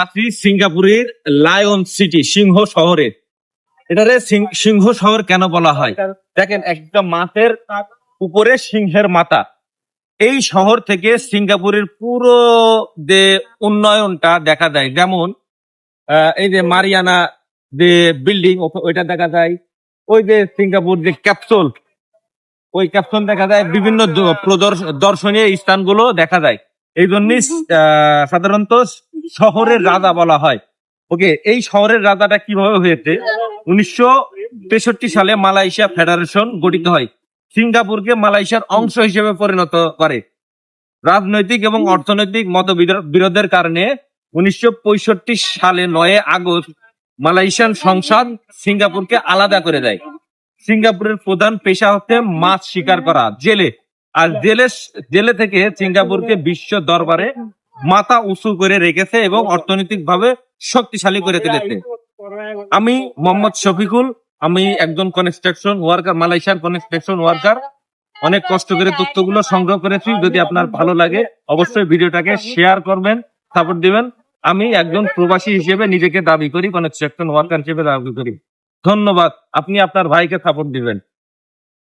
আছি সিঙ্গাপুরের lion city, সিংহ শহরে। এটারে সিংহ শহর কেন বলা হয়? দেখেন একটা মাঠের উপরে সিংহের মাথা। এই শহর থেকে সিঙ্গাপুরের পুরো যে উন্নয়নটা দেখা যায়, যেমন এই যে মারিয়ানা যে বিল্ডিং ওইটা দেখা যায়। ওই যে সিঙ্গাপুর যে ক্যাপসুল, ওই ক্যাপসুল দেখা যায়। বিভিন্ন দ- দর্শনীয় স্থানগুলো দেখা যায়। এই জন্যই সাধারণত শহরের রাজা বলা হয়। ওকে এই শহরের রাজাটা কীভাবে হয়েছে? উনিশশো তেষট্টি সালে মালয়েশিয়া ফেডারেশন গঠিত হয়। সিঙ্গাপুরকে মালয়েশিয়ার অংশ হিসেবে পরিণত করে। রাজনৈতিক এবং অর্থনৈতিক মত বিরোধের কারণে উনিশশো পঁয়ষট্টি সালে নয় আগস্ট মালয়েশিয়ান সংসদ সিঙ্গাপুরকে আলাদা করে দেয়। সিঙ্গাপুরের প্রধান পেশা হচ্ছে মাছ শিকার করা, জেলে। আর জেলে জেলে থেকে সিঙ্গাপুরকে বিশ্ব দরবারে মাথা উঁচু করে রেখেছে এবং অর্থনৈতিকভাবে শক্তিশালী করে তুলেছে। আমি মোহাম্মদ শফিকুল আমি একজন কনস্ট্রাকশন ওয়ার্কার মালয়েশিয়ার কনস্ট্রাকশন ওয়ার্কার অনেক কষ্ট করে তথ্যগুলো সংগ্রহ করেছি। যদি আপনার ভালো লাগে অবশ্যই ভিডিওটাকে শেয়ার করবেন সাপোর্ট দিবেন। আমি একজন প্রবাসী হিসেবে নিজেকে দাবি করি কনস্ট্রাকশন ওয়ার্কার হিসেবে দাবি করি। ধন্যবাদ। আপনি আপনার ভাইকে সাপোর্ট দিবেন।